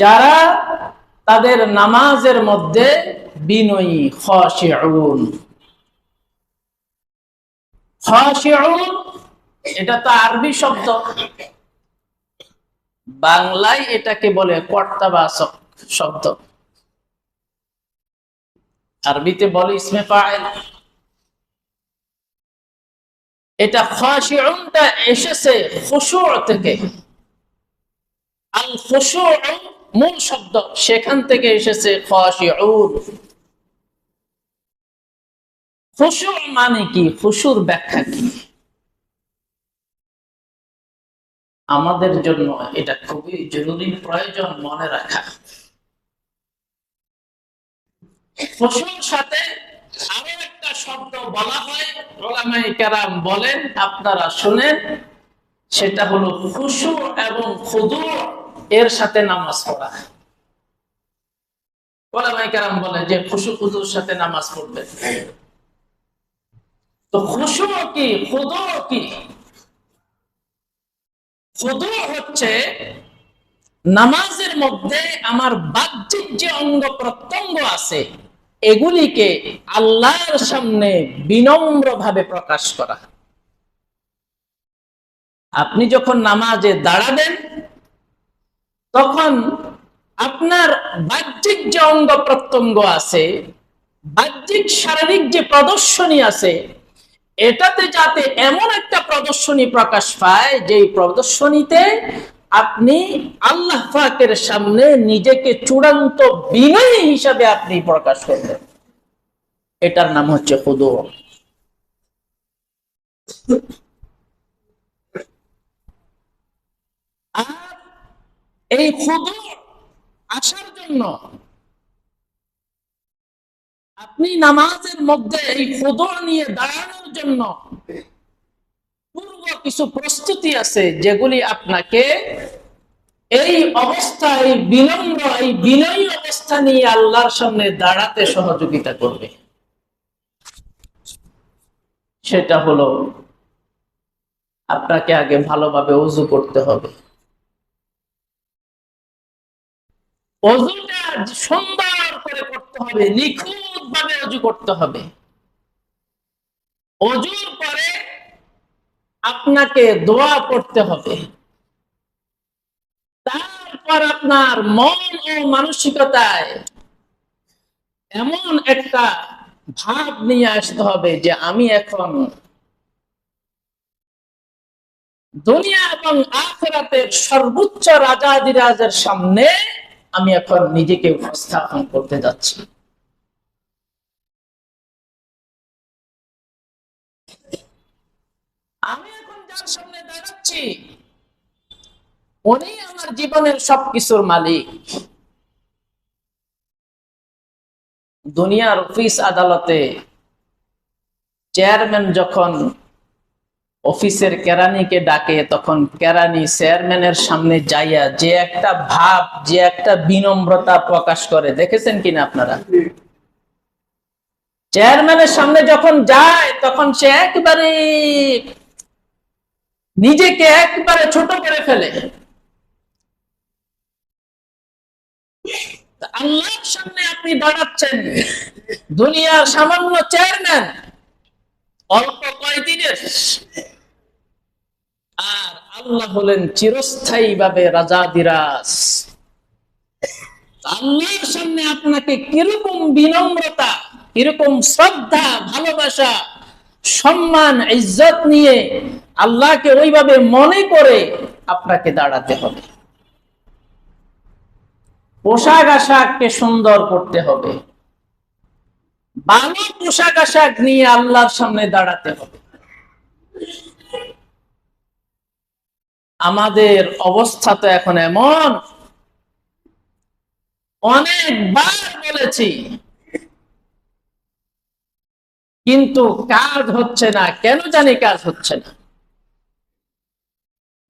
যারা তাদের নামাজের মধ্যে বিনয়ী খাশিউন, এটা তো আরবি শব্দ। বাংলায় এটাকে বলে কর্তাবাচক শব্দ। আরবিতে বলে ইসমে ফাইল। এটা খাশিউনটা এসেছে খুশু থেকে। আল খুশু মূল শব্দ সেখান থেকে এসেছে খাশিউন। খুশু মানে কি? খুশুর ব্যাখ্যা কি? আমাদের জন্য এটা খুবই জরুরি, প্রয়োজন মনে রাখা। খুশুর সাথে শব্দ বলা হয় ওলামাই কেরাম বলেন, আপনারা শুনেন, সেটা হলো খুশু এবং খুদু, এর সাথে নামাজ পড়া। ওলামাই কেরাম বলে যে খুশু খুদুর সাথে নামাজ পড়বে। তো খুশু কি, খুদু কি? খুদু হচ্ছে নামাজের মধ্যে আমার বাহ্যিক যে অঙ্গ প্রত্যঙ্গ আছে এগুলিকে আল্লাহর সামনে বিনম্র ভাবে প্রকাশ করা আপনি যখন নামাজে দাঁড়াবেন, তখন আপনার বাহ্যিক যে অঙ্গ প্রত্যঙ্গ আছে, বাহ্যিক শারীরিক যে প্রদর্শনী আছে, এটাতে যাতে এমন একটা প্রদর্শনী প্রকাশ পায় যে প্রদর্শনীতে আপনি আল্লাহ পাকের সামনে নিজেকে চূড়ান্ত বিনয়ী হিসাবে আপনি প্রকাশ করবেন এটার নাম হচ্ছে আর এই খুদু আসার জন্য আপনি নামাজের মধ্যে এই খুদু নিয়ে দাঁড়ানোর জন্য পূর্ব কিছু প্রস্তুতি আছে যেগুলি আপনাকে এই অবস্থা এই বিনম্র, এই বিনয়ী অবস্থা নিয়ে আল্লাহর সামনে দাঁড়াতে সহযোগিতা করবে। সেটা হলো, আপনাকে আগে ভালোভাবে উজু করতে হবে। অজুটা সুন্দর করে করতে হবে নিখুঁত ভাবে অজু করতে হবে। অজুর আপনাকে দোয়া করতে হবে। তারপর আপনার মন ও মানসিকতায় এমন একটা ভাব নিয়ে আসতে হবে যে আমি এখন দুনিয়া এবং আখেরাতের সর্বোচ্চ রাজা রাজাদিরাজের সামনে আমি এখন নিজেকে উপস্থাপন করতে যাচ্ছি। উনি আমার জীবনের সবকিছুর মালিক। দুনিয়ার অফিস আদালতে চেয়ারম্যান যখন অফিসের কেরানিকে ডাকে, তখন কেরানি চেয়ারম্যানের সামনে যাইয়া যে একটা ভাব, যে একটা বিনম্রতা প্রকাশ করে। দেখেছেন কিনা আপনারা? চেয়ারম্যানের সামনে যখন যায়, তখন সে একবারে নিজেকে একবারে ছোট করে ফেলে। আল্লাহর সামনে আপনি দাঁড়াচ্ছেন। দুনিয়ার সামান্য চেয়ারম্যান অল্প কয়দিনের। আর আল্লাহ হলেন চিরস্থায়ী ভাবে রাজা দিরাজ। আল্লাহর সামনে আপনাকে কীরকম বিনম্রতা, কীরকম শ্রদ্ধা, ভালোবাসা, সম্মান, ইজ্জত নিয়ে আল্লাহকে ওইভাবে মনে করে আপনাকে দাঁড়াতে হবে। পোশাক আশাককে সুন্দর করতে হবে। ভালো পোশাক আশাক নিয়ে আল্লাহর সামনে দাঁড়াতে হবে। আমাদের অবস্থা তো এখন এমন। অনেকবার বলেছি। কিন্তু কাজ হচ্ছে না। কেন জানি কাজ হচ্ছে না?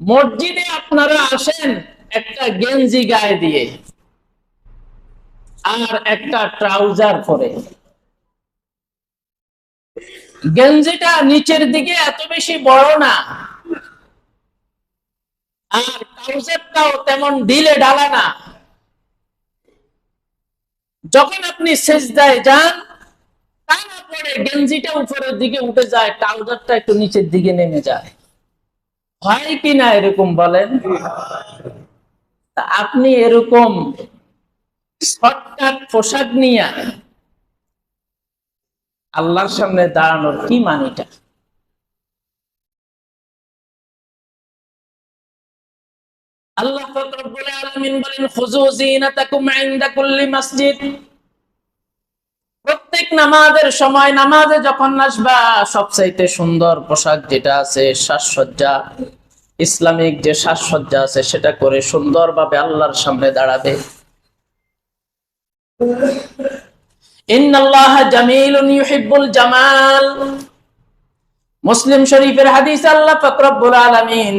মসজিদে আপনারা আসেন, একটা গেঞ্জি গায়ে দিয়ে আর একটা ট্রাউজার পরে। গেঞ্জিটা নিচের দিকে এত বেশি বড় না। আর ট্রাউজারটাও তেমন ঢিলে ডালা না। যখন আপনি সেজদায় যান পড়ে গেঞ্জিটা উপরের দিকে উঠে যায়, ট্রাউজারটা একটু নিচের দিকে নেমে যায়। হয় কি না এরকম বলেন? আপনি এরকম শর্টকাট পোশাক নিয়ে আল্লাহর সামনে দাঁড়ানোর কি মানিটা? আল্লাহ রব্বুল আলামিন বলেন খুযু যিনাতাকুম ইনদা কুল্লি মসজিদ। প্রত্যেক নামাজের সময় নামাজে যখন আসবা, সবচাইতে সুন্দর পোশাক যেটা আছে, সাজসজ্জা। ইসলামিক যে সাজসজ্জা আছে, সেটা করে সুন্দরভাবে আল্লাহর সামনে দাঁড়াবে। মুসলিম শরীফের হাদিস আল্লাহ পাক রব্বুল আলামিন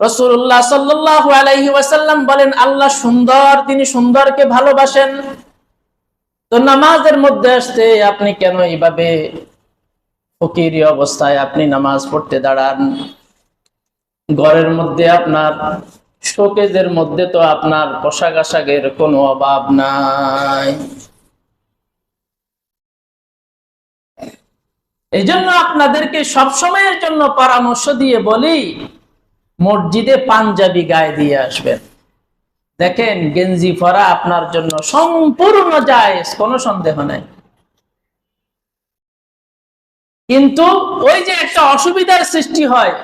রাসূলুল্লাহ সাল্লাল্লাহু আলাইহি ওয়াসাল্লাম বলেন, আল্লাহ সুন্দর, তিনি সুন্দরকে ভালোবাসেন। তো নামাজের মধ্যে আসতে আপনি কেন এইভাবে ফকির অবস্থায় আপনি নামাজ পড়তে দাঁড়ান? ঘরের মধ্যে আপনার, শোকেজের মধ্যে তো আপনার পোশাক আশাকের কোনো অভাব নাই। এই জন্য আপনাদেরকে সবসময়ের জন্য পরামর্শ দিয়ে বলি, মসজিদে পাঞ্জাবি গায়ে দিয়ে আসবেন। দেখেন গেঞ্জি পরা আপনার জন্য সম্পূর্ণ যায় কোনো সন্দেহ নাই। কিন্তু ওই যে একটা অসুবিধার সৃষ্টি হয়,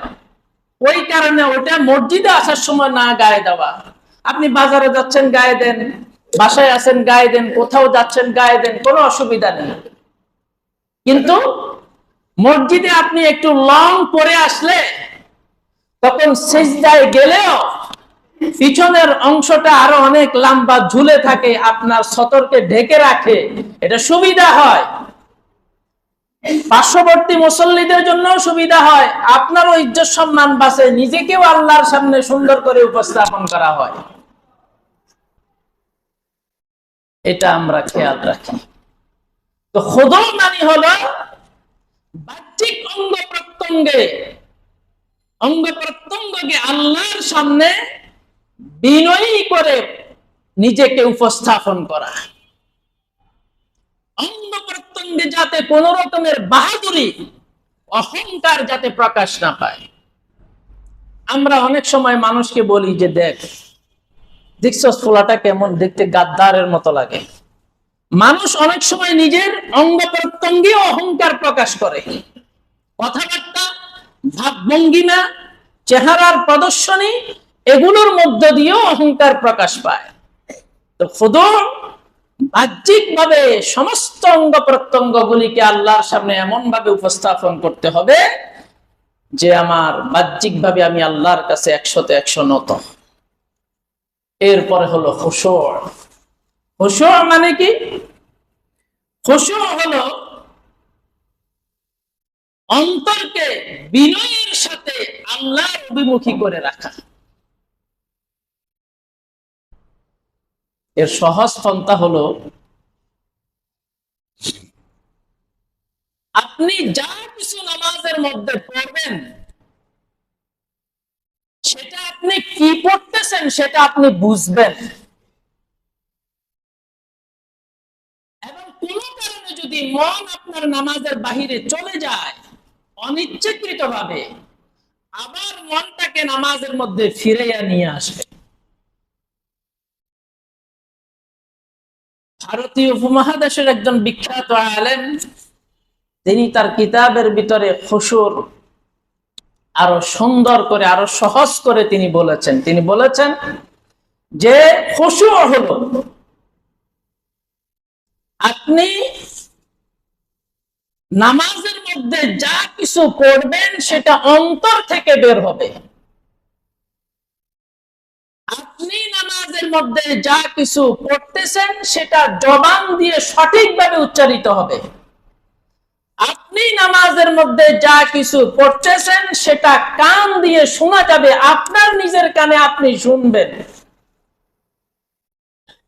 ওই কারণে ওটা মসজিদে আসার সময় না গায়ে দেওয়া। আপনি বাজারে যাচ্ছেন, গায়ে দেন, বাসায় আছেন, গায়ে দেন, কোথাও যাচ্ছেন, গায়ে দেন, কোনো অসুবিধা নেই। কিন্তু মসজিদে আপনি একটু লং পরে আসলে, তখন সেজদায় গেলেও পিছনের অংশটা আরও অনেক লম্বা ঝুলে থাকে, আপনার সতর্কে ঢেকে রাখে, এটা সুবিধা হয়। পার্শ্ববর্তী মুসল্লিদের জন্য সুবিধা হয়। আপনারও ইজ্জত সম্মান বাঁচে নিজেকেও আল্লাহর সামনে সুন্দর করে উপস্থাপন করা হয়। এটা আমরা খেয়াল রাখি। তো খোদল মানে হলো বাহ্যিক অঙ্গ প্রত্যঙ্গে, অঙ্গ প্রত্যঙ্গকে আল্লাহর সামনে বিনয়ী করে নিজেকে উপস্থাপন করা। অঙ্গ প্রত্যঙ্গে যাতে কোন রকমের বাহাদুরি, অহংকার যাতে প্রকাশ না পায়। আমরা অনেক সময় মানুষকে বলি যে, দেখ, দেখছস ফোলাটা কেমন? দেখতে গাদ্দারের মতো লাগে। মানুষ অনেক সময় নিজের অঙ্গ প্রত্যঙ্গে অহংকার প্রকাশ করে। কথাবার্তা, ভাবভঙ্গিমা, চেহারার প্রদর্শনী এগুলোর মধ্য দিয়েও অহংকার প্রকাশ পায়। তো খুদর বাহ্যিক ভাবে সমস্ত অঙ্গ প্রত্যঙ্গ গুলিকে আল্লাহর সামনে এমন ভাবে উপস্থাপন করতে হবে যে আমার বাহ্যিক ভাবে আমি আল্লাহর কাছে একশোতে একশো নত। এরপরে হলো খুশোর খুশোর মানে কি? খুশোর হলো অন্তরকে বিনয়ের সাথে আল্লাহর অভিমুখী করে রাখা। এর সহজ পন্থা হলো, আপনি যা কিছু নামাজের মধ্যে পড়বেন, সেটা আপনি কি পড়তেছেন সেটা আপনি বুঝবেন। এবং কোন কারণে যদি মন আপনার নামাজের বাহিরে চলে যায় অনিচ্ছাকৃত ভাবে আবার মনটাকে নামাজের মধ্যে ফিরাইয়া নিয়ে আসবে। ভারতীয় উপমহাদেশের একজন বিখ্যাত আলেম, তিনি তার কিতাবের ভিতরে খুশুর আরও সুন্দর করে, আরও সহজ করে তিনি বলেছেন। তিনি বলেছেন যে খুশু হলো, আপনি নামাজের মধ্যে যা কিছু পড়বেন সেটা অন্তর থেকে বের হবে। মধ্যে যা কিছু পড়তেছেন, সেটা জবান দিয়ে সঠিকভাবে উচ্চারিত হবে। আপনি নামাজের মধ্যে যা কিছু পড়তেছেন, সেটা কান দিয়ে শোনা যাবে, আপনার নিজের কানে আপনি শুনবেন।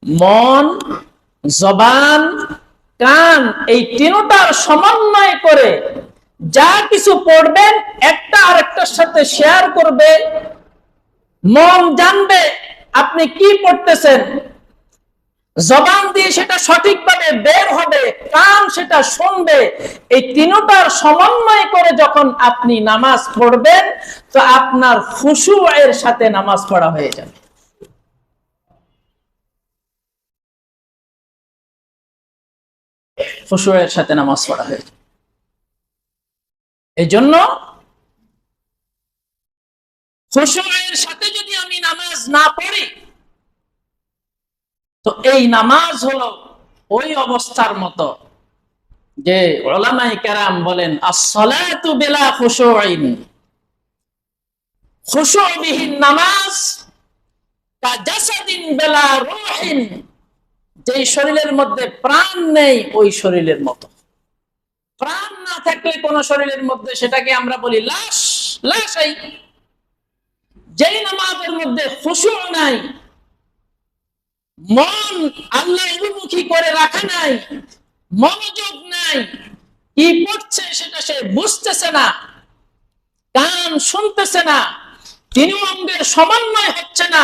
মন, জবান, কান, এই তিনটার সমন্বয় করে যা কিছু পড়বেন, একটা আরেকটার সাথে শেয়ার করবে, মন জানবে আপনি কি পড়তেছেন? জবান দিয়ে সেটা সঠিকভাবে বের হবে, কান সেটা শুনবে। এই তিনটার সমন্বয় করে যখন আপনি নামাজ পড়বেন, তো আপনার খুশু এর সাথে নামাজ পড়া হয়ে যাবে। খুশু এর সাথে নামাজ পড়া হয়ে যাবে। এই জন্য খুশু এর সাথে না পড়ি, তো এই নামাজ হলো ওই অবস্থার মতো যে ওলামাই কেরাম বলেন বিলা খুশুইন খুশুবিহীন নামাজ, কা জাসাদিন বেলা রুহিন যেই শরীরের মধ্যে প্রাণ নেই, ওই শরীরের মতো। প্রাণ না থাকলে কোন শরীরের মধ্যে সেটাকে আমরা বলি লাশ লাশাই যেই নামাজের মধ্যে খুশু নাই, মন আল্লাহ অভিমুখী করে রাখা নাই, মনোযোগ নাই, কি পড়ছে সেটা সে বুঝতেছে না, কান শুনতেছে না, তিন অঙ্গের সমন্বয় হচ্ছে না,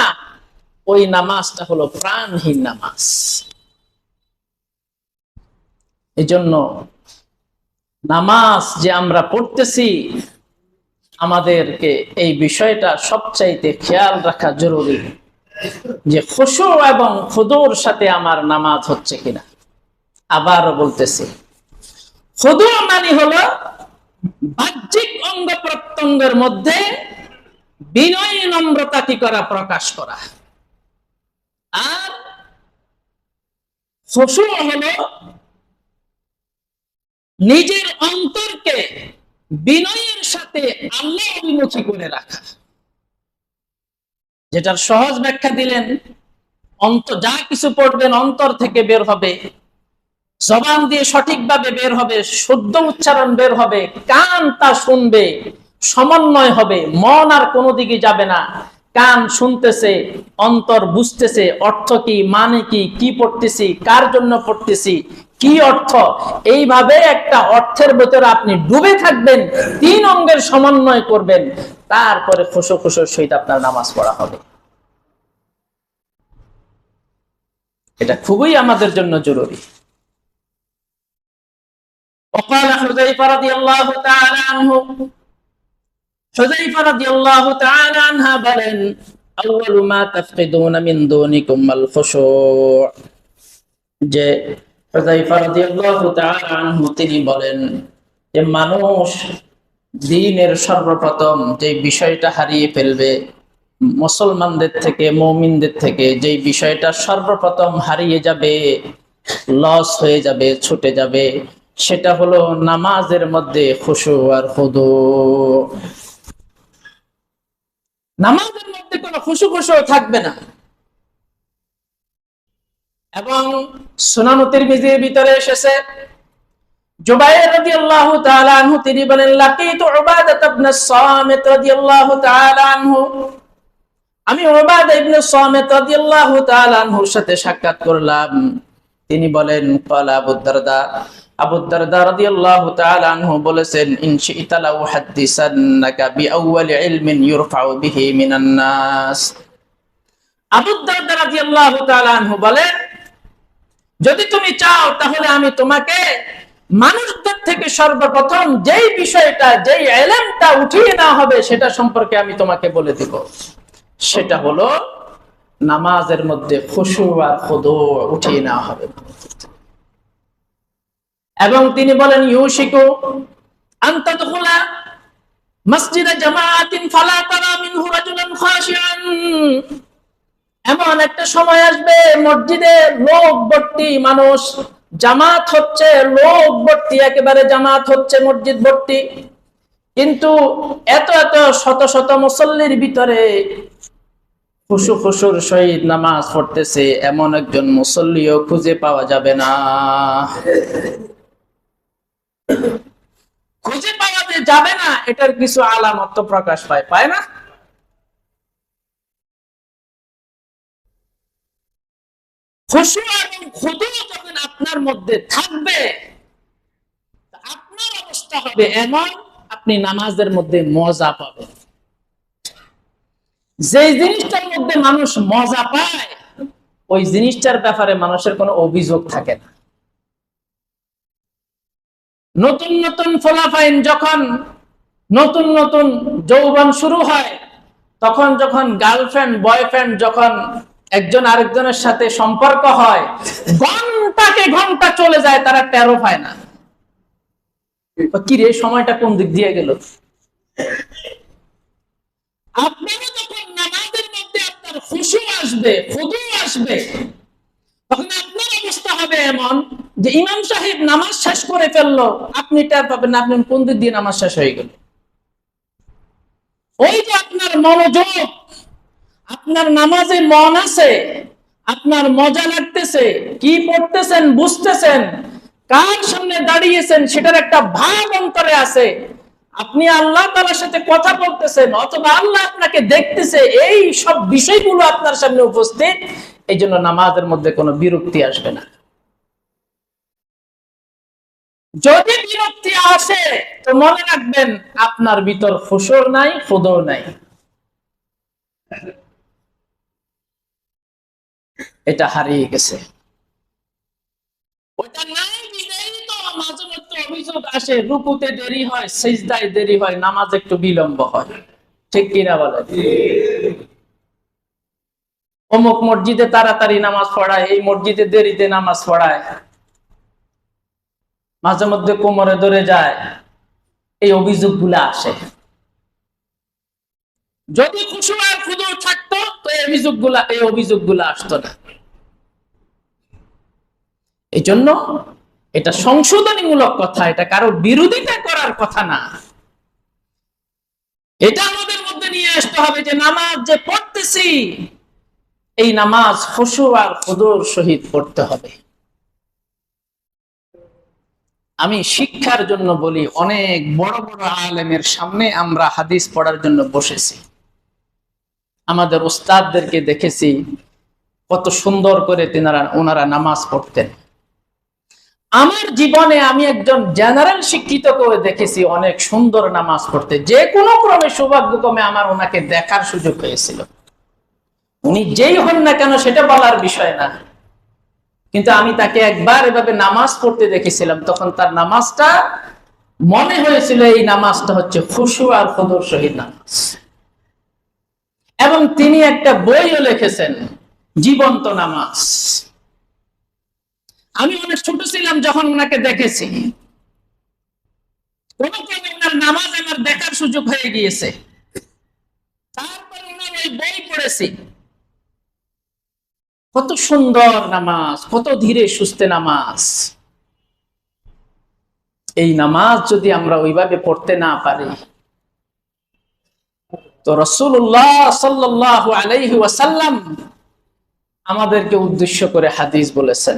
ওই নামাজটা হলো প্রাণহীন নামাজ। এজন্য নামাজ যে আমরা পড়তেছি আমাদেরকে এই বিষয়টা সবচাইতে খেয়াল রাখা জরুরি যে খুশু এবং খুদুর সাথে আমার নামাজ হচ্ছে কিনা। আবারও বলতেছি, খুদু মানে হলো বাহ্যিক অঙ্গ প্রত্যঙ্গের মধ্যে বিনয় নম্রতা কি করা, প্রকাশ করা। আর খুশু হলো নিজের অন্তরকে বিনয়ের সাথে আল্লাহ অভিমুখী করে রাখা। যেটার সহজ ব্যাখ্যা দিলেন, অন্ত, যা কিছু পড়বেন অন্তর থেকে বের হবে, জবান দিয়ে সঠিকভাবে বের হবে, শুদ্ধ উচ্চারণ বের হবে, কান তা শুনবে, সমন্বয় হবে, মন আর কোনো দিকে যাবে না। কান শুনতেছে, অন্তর বুঝতেছে, অর্থ কি মানে কি কি পড়তেছি, কার জন্য পড়তেছি কি অর্থ এইভাবে একটা অর্থের ভেতরে আপনি ডুবে থাকবেন তিন অঙ্গের সমন্বয় করবেন তারপরে খুশো খুশোর সহিত আপনার নামাজ পড়া হবে এটা খুবই আমাদের জন্য জরুরি وقال حذيفة رضي الله تعالى عنه حذيفة رضي الله تعالى عنها بلن أول ما تفقدون من دونكم الخشوع যে তিনি বলেন যে মানুষ দিনের সর্বপ্রথম যে বিষয়টা হারিয়ে ফেলবে, মুসলমানদের থেকে, মৌমিনদের থেকে, যে বিষয়টা সর্বপ্রথম হারিয়ে যাবে, লস হয়ে যাবে, ছুটে যাবে, সেটা হলো নামাজের মধ্যে খুশু আর খুদু নামাজের মধ্যে কোনো খুশু খুশু থাকবে না। এবং সুনানুতির বিজির ভিতরে এসেছে। জুবাইর রাদিয়াল্লাহু তাআলা আনহু, তিনি বলেন, লাকিতু উবাদাত ইবনে সামিত রাদিয়াল্লাহু তাআলা আনহু। আমি উবাদা ইবনে সামিত রাদিয়াল্লাহু তাআলা আনহুর সাথে সাক্ষাৎ করলাম। তিনি বলেন, ক্বালা আবু দারদা। আবু দারদা রাদিয়াল্লাহু তাআলা আনহু বলেছেন, ইন শি'তা লাউ হাদ্দিসান্নাকা বিআউয়ালি ইলমিন ইউরফাউ বিহি মিনান নাস। আবু দারদা রাদিয়াল্লাহু তাআলা আনহু বলেন যদি তুমি চাও, তাহলে আমি তোমাকে মানুষদের থেকে সর্বপ্রথম যেই বিষয়টা, যেই এলেমটা উঠিয়ে নেওয়া হবে, সেটা সম্পর্কে আমি তোমাকে বলে দিব। সেটা হলো নামাজের মধ্যে খুশু আর খুদু উঠিয়ে নেওয়া হবে। এবং তিনি বলেন, ইউশিকু আন্তাদখুলা মসজিদে জামাআতিন ফালা তারা মিনহু রাজুলান খাশিআন এমন একটা সময় আসবে, মসজিদে লোক ভর্তি মানুষ, জামাত হচ্ছে লোক ভর্তি একেবারে জামাত হচ্ছে মসজিদ ভর্তি কিন্তু এত এত শত শত মুসল্লির ভিতরে খুশু খুশুর সহিত নামাজ পড়তেছে, এমন একজন মুসল্লিও খুঁজে পাওয়া যাবে না। খুঁজে পাওয়া যাবে না, এটার কিছু আলামত প্রকাশ পায় পায় না? এবং যখন আপনার মধ্যে থাকবে আপনার অবস্থা হবে এমন, আপনি নামাজের মধ্যে মজা যে জিনিসটার মধ্যে মানুষ মজা পায়, ওই জিনিসটার ব্যাপারে মানুষের কোনো অভিযোগ থাকে না। নতুন নতুন ফলাফাইন যখন, নতুন নতুন যৌবন শুরু হয়, তখন যখন গার্লফ্রেন্ড বয়ফ্রেন্ড যখন একজন আরেকজনের সাথে সম্পর্ক হয়, ঘন্টাকে ঘণ্টা চলে যায়, তারা টেরো পায় না। কি রে সময়টা কোন দিক দিয়ে গেল? তখন আপনার অবস্থা হবে এমন যে সাহেব নামাজ করে আপনি কোন দিক দিয়ে নামাজ হয়ে গেল। ওই যে আপনার মনোযোগ আপনার নামাজে মন আছে, আপনার মজা লাগতেছে, কি পড়তেছেন বুঝতেছেন, কার সামনে দাঁড়িয়েছেন সেটার একটা ভাব অন্তরে আছে। আপনি আল্লাহ তালার সাথে কথা বলতেছেন, অথবা আল্লাহ আপনাকে দেখতেছে, এই সব বিষয়গুলো আপনার সামনে উপস্থিত এই জন্য নামাজের মধ্যে কোনো বিরক্তি আসবে না। যদি বিরক্তি আসে, তো মনে রাখবেন আপনার ভিতর ফুসর নাই ফুদর নাই। এটা হারিয়ে গেছে। মাঝে মধ্যে অভিযোগ আসে, রুকুতে দেরি হয় দেরি হয়, নামাজ একটু বিলম্ব হয়। ঠিক কিনা বলে অমুক মসজিদে তাড়াতাড়ি নামাজ পড়ায়, এই মসজিদে দেরিতে নামাজ পড়ায়। মাঝে মধ্যে কোমরে ধরে যায়, এই অভিযোগগুলা আসে। যদি খুশু আর খুদুর থাকতো, তো এই অভিযোগগুলা এই অভিযোগগুলো আসতো না। এই জন্য এটা সংশোধনীমূলক কথা, এটা কারও বিরোধিতা করার কথা না। এটা আমাদের মধ্যে নিয়ে আসতে হবে যে নামাজ যে পড়তেছি, এই নামাজ খুশু আর খুদুর সহিত পড়তে হবে। আমি শিক্ষার জন্য বলি, অনেক বড় বড় আলেমের সামনে আমরা হাদিস পড়ার জন্য বসেছি। আমাদের ওস্তাদদেরকে দেখেছি, কত সুন্দর করে তিনারা, ওনারা নামাজ পড়তেন। আমার জীবনে আমি একজন জেনারেল শিক্ষিত করে দেখেছি অনেক সুন্দর নামাজ পড়তে। যে কোনো ক্রমে সৌভাগ্যক্রমে আমার ওনাকে দেখার সুযোগ হয়েছিল। উনি যেই হন না কেন সেটা বলার বিষয় না। কিন্তু আমি তাকে একবার এভাবে নামাজ পড়তে দেখেছিলাম। তখন তার নামাজটা মনে হয়েছিল এই নামাজটা হচ্ছে খুশু আর খুদুর শহীদ নামাজ। এবং তিনি একটা বইও লিখেছেন, জীবন্ত নামাজ। আমি অনেক ছোট ছিলাম যখন ওনাকে দেখেছি। কোন ওনার নামাজ আমার দেখার সুযোগ হয়ে গিয়েছে। তারপর ওনার ওই বই পড়েছি। কত সুন্দর নামাজ, কত ধীরে সুস্থে নামাজ। এই নামাজ যদি আমরা ওইভাবে পড়তে না পারি, তো রসুল্লাহ সাল্লাহ আলাইহি আমাদেরকে উদ্দেশ্য করে হাদিস বলেছেন।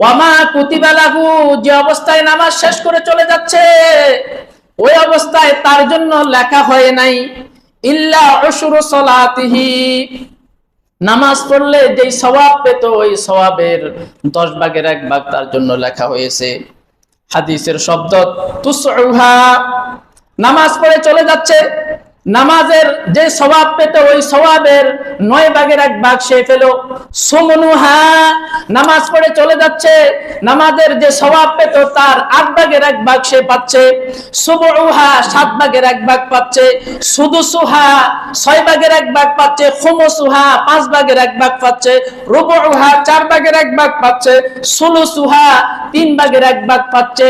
ওয়ামা কুতিবা লাহু, যে অবস্থায় নামাজ শেষ করে চলে যাচ্ছে, ওই অবস্থায় তার জন্য লেখা হয় নাই, ইল্লা উশরু সালাতিহি। নামাজ পড়লে যেই সওয়াব পেত, ওই সওয়াবের দশ ভাগের এক ভাগ তার জন্য লেখা হয়েছে। হাদিসের শব্দ, তুসউহা, নামাজ পড়ে চলে যাচ্ছে। নামাজের যে স্বভাব পেত, ওই স্বভাবের নয় ভাগের এক ভাগ সে পেল। সুমনুহা নামাজ পড়ে চলে যাচ্ছে। নামাজের যে স্বভাব পেত, তার আট ভাগের এক ভাগ সে পাচ্ছে। সুবউহা সাত ভাগের এক ভাগ পাচ্ছে। সুদুসুহা ছয় ভাগের এক ভাগ পাচ্ছে। খুমসুহা পাঁচ ভাগের এক ভাগ পাচ্ছে। রুবউহা চার ভাগের এক ভাগ পাচ্ছে। সুলুসুহা তিন ভাগের এক ভাগ পাচ্ছে।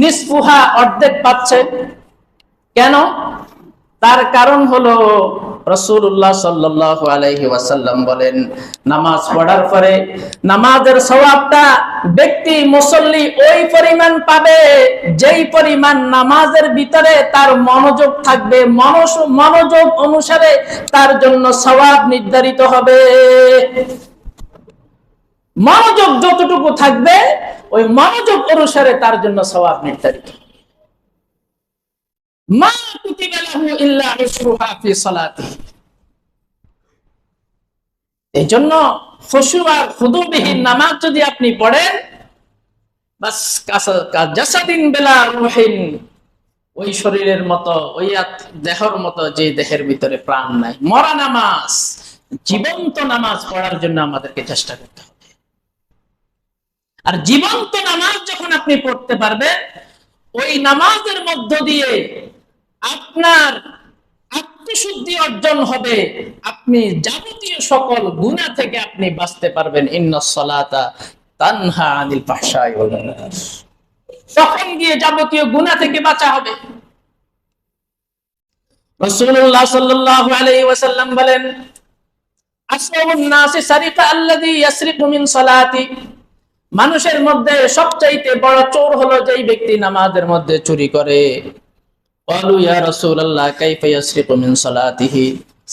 নিসফুহা অর্ধেক পাচ্ছে। কেন? তার কারণ হলো রসুল্লাহ সাল্লাহ আলাইহি ওয়াসাল্লাম বলেন, নামাজ পড়ার পরে নামাজের স্বভাবটা ব্যক্তি মুসল্লি ওই পরিমাণ পাবে যেই পরিমাণ নামাজের ভিতরে তার মনোযোগ থাকবে। মনোযোগ অনুসারে তার জন্য সওয়াব নির্ধারিত হবে। মনোযোগ যতটুকু থাকবে, ওই মনোযোগ অনুসারে তার জন্য সওয়াব নির্ধারিত এই জন্য আর খুদুবিহীন নামাজ যদি আপনি পড়েন ওই শরীরের মতো, ওই দেহর মতো যে দেহের ভিতরে প্রাণ নাই। মরা নামাজ, জীবন্ত নামাজ পড়ার জন্য আমাদেরকে চেষ্টা করতে হবে। আর জীবন্ত নামাজ যখন আপনি পড়তে পারবেন, ওই নামাজের মধ্য দিয়ে আপনার আত্মশুদ্ধি অর্জন হবে। আপনি যাবতীয় সকল গুণা থেকে আপনি বাঁচতে পারবেন। ইন্না সলাতা তানহা আনিল মুনকার তখন গিয়ে যাবতীয় গুণা থেকে বাঁচা হবে। রাসূলুল্লাহ সাল্লাল্লাহু আলাইহি ওয়াসাল্লাম বলেন আসরাবুন নাসি সারিকা আল্লাযী ইয়াসরিকু মিন সালাতি। মানুষের মধ্যে সবচাইতে বড় চোর হলো যেই ব্যক্তি নামাজের মধ্যে চুরি করে। قالوا يا رسول الله كيف يسرق من صلاته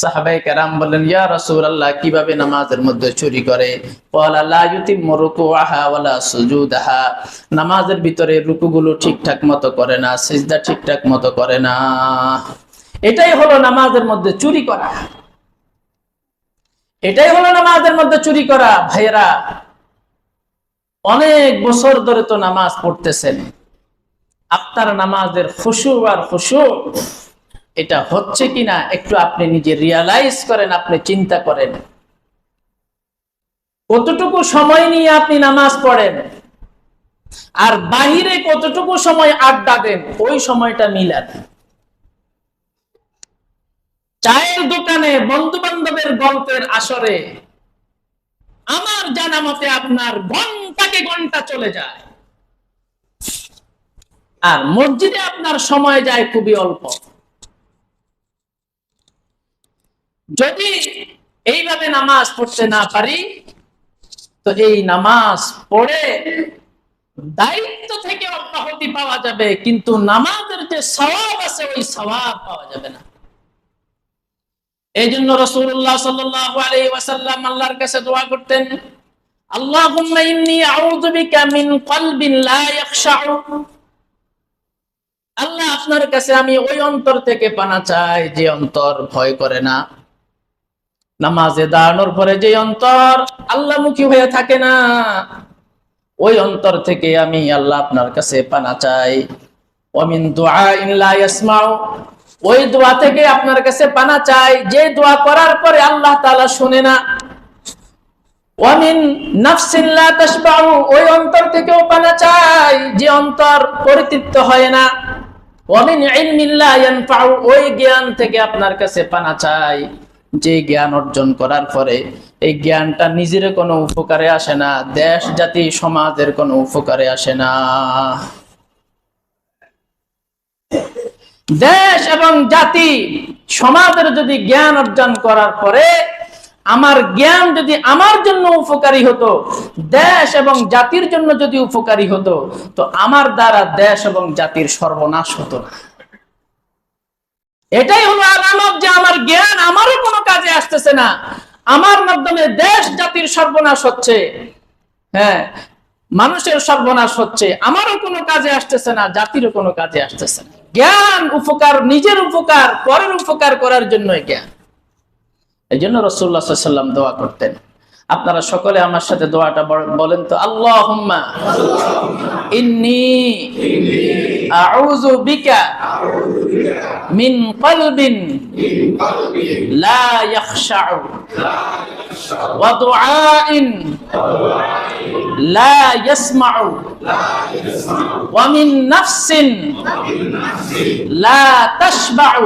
সাহাবায়ে কেরাম বললেন ইয়া রাসূলুল্লাহ কিভাবে নামাজের মধ্যে চুরি করে ক্বালা লা ইউতিম্মু রুকুআহা ওয়ালা সুজুদাহা নামাজের ভিতরে রুকুগুলো ঠিকঠাক মতো করে না সিজদা ঠিকঠাক মতো করে না এটাই হলো নামাজের মধ্যে চুরি করা এটাই হলো নামাজের মধ্যে চুরি করা ভাইয়েরা অনেক বছর ধরে তো নামাজ পড়তেছেন আপনার নামাজের খুশু আর খুশু, এটা হচ্ছে কিনা একটু আপনি নিজে রিয়ালাইজ করেন, আপনি চিন্তা করেন। কতটুকু সময় নিয়ে আপনি নামাজ পড়েন? আর বাহিরে কতটুকু সময় আড্ডা দেন, ওই সময়টা মিলান। চায়ের দোকানে বন্ধু বান্ধবের গল্পের আসরে, আমার জানা মতে আপনার ঘন্টাকে ঘণ্টা চলে যায়। আর মসজিদে আপনার সময় যায় খুবই অল্প। যদি এইভাবে নামাজ পড়তে না পারি, তো এই নামাজ পড়ে দায়িত্ব থেকে অব্যাহতি পাওয়া যাবে, কিন্তু নামাজের যে সওয়াব আছে, ওই সওয়াব পাওয়া যাবে না। এই জন্য রসুল্লাহ ওয়াসাল্লাম আল্লাহর কাছে দোয়া করতেন, আল্লাহুম্মা ইন্নী আউযু বিকা মিন কলবিন লা ইয়াখশাউ আল্লাহ আপনার কাছে আমি ওই অন্তর থেকে পানা চাই, যে অন্তর ভয় করে না। নামাজে দাঁড়ানোর পরে যে অন্তর আল্লাহমুখী হয়ে থাকে না, ওই অন্তর থেকে আমি আল্লাহ আপনার কাছে পানা চাই। ওমিন দোয়া ওই দোয়া থেকে আপনার কাছে পানা চাই। যে দোয়া করার পরে আল্লাহ তাআলা শুনে না। লা ওই অন্তর থেকেও পানা চাই। যে অন্তর পরিতৃপ্ত হয় না ওয়ামিন ইলমিন লা ইয়ানফাউ ওই জ্ঞান থেকে আপনার কাছে পানা চাই। যে জ্ঞান অর্জন করার পরে এই জ্ঞানটা নিজের কোনো উপকারে আসে না, দেশ, জাতি, সমাজের কোনো উপকারে আসে না। দেশ এবং জাতি, সমাজের যদি জ্ঞান অর্জন করার পরে আমার জ্ঞান যদি আমার জন্য উপকারী হতো, দেশ এবং জাতির জন্য যদি উপকারী হতো, তো আমার দ্বারা দেশ এবং জাতির সর্বনাশ হতো না। এটাই হলো আলামত যে আমার জ্ঞান আমারও কোনো কাজে আসতেছে না। আমার মাধ্যমে দেশ জাতির সর্বনাশ হচ্ছে। হ্যাঁ মানুষের সর্বনাশ হচ্ছে। আমারও কোনো কাজে আসতেছে না, জাতিরও কোনো কাজে আসতেছে না। জ্ঞান উপকার, নিজের উপকার, পরের উপকার করার জন্যই জ্ঞান। এই জন্য রসুল্লাহ সাল্লাম দোয়া করতেন। আপনারা সকলে আমার সাথে দোয়াটা বল- বলেন তো আল্লাহ ইন্নি আউযু বিকা মিন কলবিন লা ইয়াখশাউ ওয়া দুআইন লা ইয়াসমাউ ওয়া মিন নাফসিন লা তাশবাউ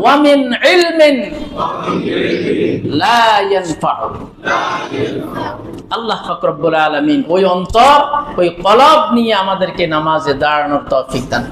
ওয়া মিন ইলমিন লা ইয়ানফাউ আল্লাহ ফকরবুল আলমিন ওই অন্তর ওই কলব নিয়ে আমাদেরকে নামাজে দাঁড়ানোর তৌফিক দান।